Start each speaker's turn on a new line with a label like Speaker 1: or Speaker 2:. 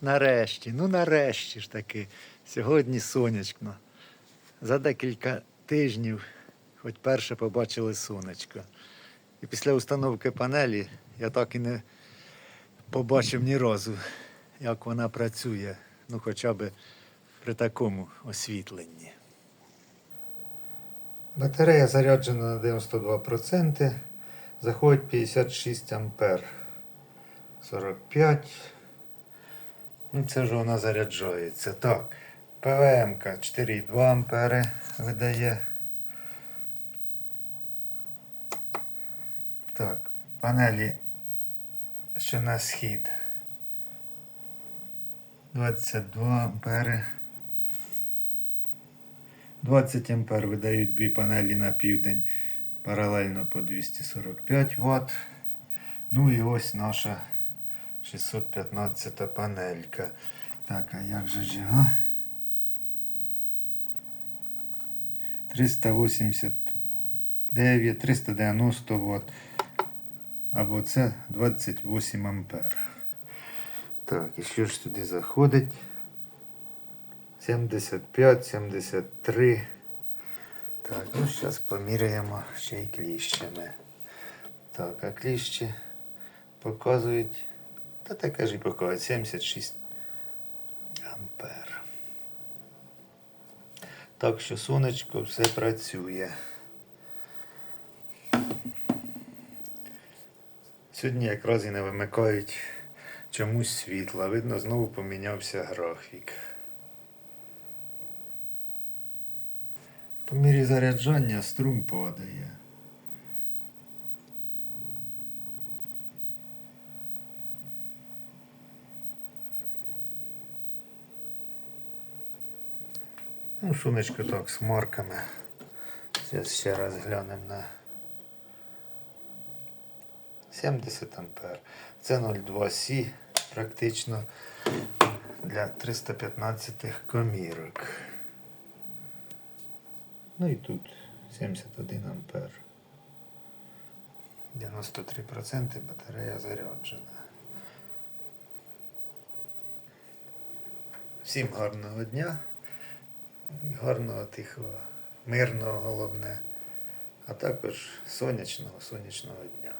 Speaker 1: Нарешті, ну нарешті ж таки. Сьогодні сонячно. За декілька тижнів, хоч перше побачили сонечко. І після установки панелі я так і не побачив ні разу, як вона працює. Ну, хоча б при такому освітленні. Батарея заряджена на 92%. Заходить 56 ампер. 45. Ну, це вже вона заряджається. Так. ПВМ 4,2 ампери видає. Так, панелі, що на схід. 22 ампери. 20 ампер видають дві панелі на південь паралельно по 245 Вт. Ну і ось наша 615 панелька. Так, а як же ж його? 389, 390 Вт. Або це 28 ампер. Так, і що ж туди заходить? 75, 73. Так, ну зараз поміряємо ще й кліщами. Так, а кліщі показують. Та таке ж і показують 76 ампер. Так що сонечко все працює. Сьогодні якраз і не вимикають чомусь світла. Видно, знову помінявся графік. По мірі заряджання струм падає. Ну, сонечко так з марками. Зараз ще раз глянемо на 70 ампер. Це 0,2 Сі практично для 315 комірок. Ну і тут 71 ампер. 93% батарея заряджена. Всім гарного дня, гарного тихого, мирного головне, а також сонячного сонячного дня.